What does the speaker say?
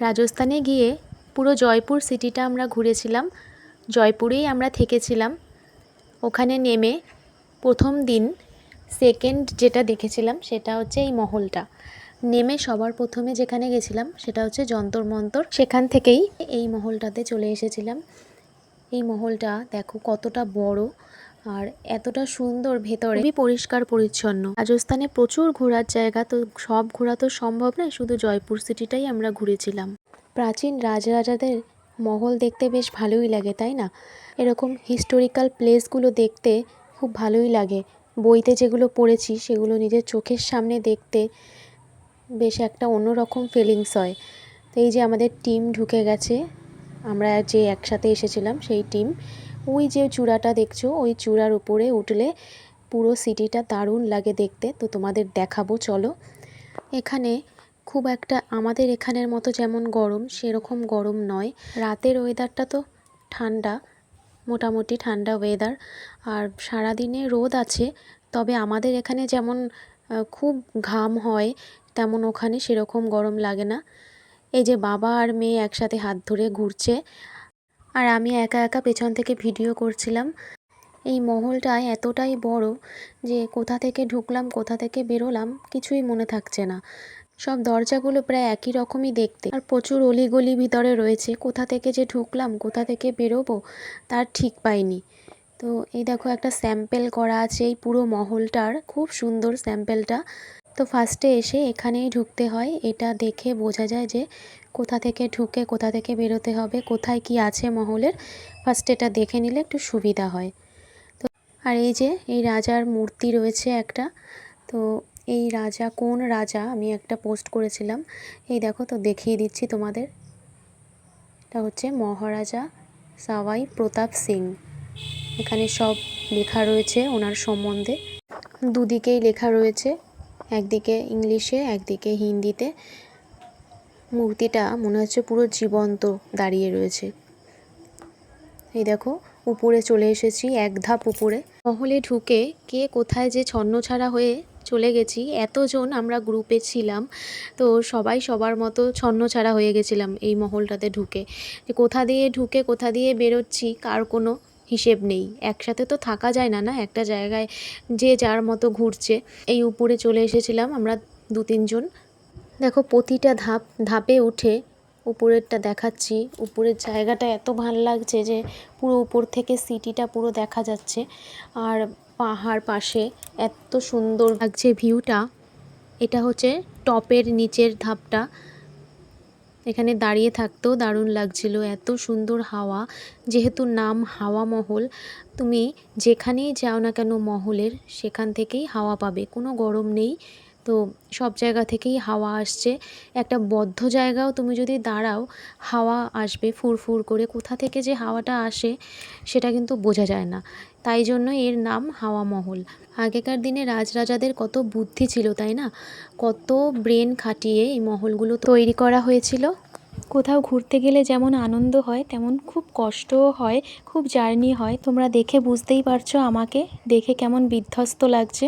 রাজস্থানে গিয়ে পুরো জয়পুর সিটিটা আমরা ঘুরেছিলাম। জয়পুরেই আমরা থেকেছিলাম। ওখানে নেমে প্রথম দিন সেকেন্ড যেটা দেখেছিলাম সেটা হচ্ছে এই মহলটা। নেমে সবার প্রথমে যেখানে গেছিলাম সেটা হচ্ছে যন্তর মন্তর। সেখান থেকেই এই মহলটাতে চলে এসেছিলাম। এই মহলটা দেখো কতটা বড়। আর এতটা সুন্দর ভেতরে। খুবই পরিষ্কার, পরিচ্ছন্ন। রাজস্থানে প্রচুর ঘোরার জায়গা, তো সব ঘোরা তো সম্ভব নয়, শুধু জয়পুর সিটিটাই আমরা ঘুরেছিলাম। প্রাচীন রাজরাজাদের মহল দেখতে বেশ ভালোই লাগে, তাই না? এরকম হিস্টোরিক্যাল প্লেসগুলো দেখতে খুব ভালোই লাগে। বইতে যেগুলো পড়েছি, সেগুলো নিজের চোখের সামনে দেখতে বেশ একটা অন্যরকম ফিলিংস হয়। তো এই যে আমাদের টিম ঢুকে গেছে, আমরা যে একসাথে এসেছিলাম, সেই টিম ওই যে চূড়াটা দেখছ, ওই চূড়ার উপরে উঠলে পুরো সিটিটা দারুণ লাগে দেখতে। তো তোমাদের দেখাবো, চলো। এখানে খুব একটা আমাদের এখানের মতো যেমন গরম, সেরকম গরম নয়। রাতের ওয়েদারটা তো ঠান্ডা, মোটামুটি ঠান্ডা ওয়েদার আর সারাদিনে রোদ আছে, তবে আমাদের এখানে যেমন খুব ঘাম হয়, তেমন ওখানে সেরকম গরম লাগে না। এই যে বাবা আর মেয়ে একসাথে হাত ধরে ঘুরছে আর আমি একা একা পেছন থেকে ভিডিও করছিলাম। এই মহলটা এতটাই বড় যে কোথা থেকে ঢুকলাম, কোথা থেকে বেরোলাম কিছুই মনে থাকছে না। সব দরজাগুলো প্রায় একই রকমই দেখতে। আর প্রচুর অলিগলি ভিতরে রয়েছে। কোথা থেকে যে ঢুকলাম, কোথা থেকে বেরোবো তার ঠিক পাইনি। তো এই দেখো একটা স্যাম্পেল করা আছে এই পুরো মহলটার। খুব সুন্দর স্যাম্পেলটা। তো ফার্স্টে এসে এখানেই ঢুকতে হয়। এটা দেখে বোঝা যায় যে কোথা থেকে ঢুকে, কোথা থেকে বেরোতে হবে, কোথায় কি আছে মহলের। ফার্স্ট এটা দেখে নিলে একটু সুবিধা হয়। তো আর এই যে, এই রাজার মূর্তি রয়েছে একটা। তো এই রাজা, কোন রাজা? আমি একটা পোস্ট করেছিলাম। এই দেখো তো, দেখিয়ে দিচ্ছি তোমাদের। এটা হচ্ছে মহারাজা সাওয়াই প্রতাপ সিং। এখানে সব লেখা রয়েছে ওনার সম্বন্ধে। দুদিকেই লেখা রয়েছে। একদিকে ইংলিশে, একদিকে হিন্দিতে। মূর্তিটা মনে হচ্ছে পুরো জীবন্ত দাঁড়িয়ে রয়েছে। এই দেখো, উপরে চলে এসেছি, এক ধাপ উপরে। মহলে ঢুকে কে কোথায় যে ছন্নছাড়া হয়ে চলে গেছি, এতজন আমরা গ্রুপে ছিলাম, তো সবাই সবার মতো ছন্নছাড়া হয়ে গেছিলাম এই মহলটাতে ঢুকে। যে কোথা দিয়ে ঢুকে, কোথা দিয়ে বেরোচ্ছি, কার কোনো হিসেব নেই। একসাথে তো থাকা যায় না না? একটা জায়গায় যে যার মতো ঘুরছে। এই উপরে চলে এসেছিলাম আমরা দু তিনজন। দেখো প্রতিটা ধাপ, ধাপে উঠে উপরেরটা দেখাচ্ছি। উপরের জায়গাটা এত ভালো লাগছে যে পুরো উপর থেকে সিটিটা পুরো দেখা যাচ্ছে। আর পাহাড় পাশে এত সুন্দর লাগছে ভিউটা। এটা হচ্ছে টপের নিচের ধাপটা। এখানে দাঁড়িয়ে থাকতেও দারুণ লাগছিল। এত সুন্দর হাওয়া, যেহেতু নাম হাওয়া মহল, তুমি যেখানেই যাও না কেন মহলের, সেখান থেকেই হাওয়া পাবে। কোনো গরম নেই। তো সব জায়গা থেকেই হাওয়া আসছে। একটা বদ্ধ জায়গাও তুমি যদি দাঁড়াও, হাওয়া আসবে ফুরফুর করে কোথা থেকে যে হাওয়াটা আসে সেটা কিন্তু বোঝা যায় না। তাই জন্য এর নাম হাওয়া মহল। আগেকার দিনে রাজরাজাদের কত বুদ্ধি ছিল, তাই না? কত ব্রেন খাটিয়ে এই মহলগুলো তৈরি করা হয়েছিল। কোথাও ঘুরতে গেলে যেমন আনন্দ হয়, তেমন খুব কষ্টও হয়, খুব জার্নি হয়। তোমরা দেখে বুঝতেই পারছ আমাকে। দেখে কেমন বিধ্বস্ত লাগছে।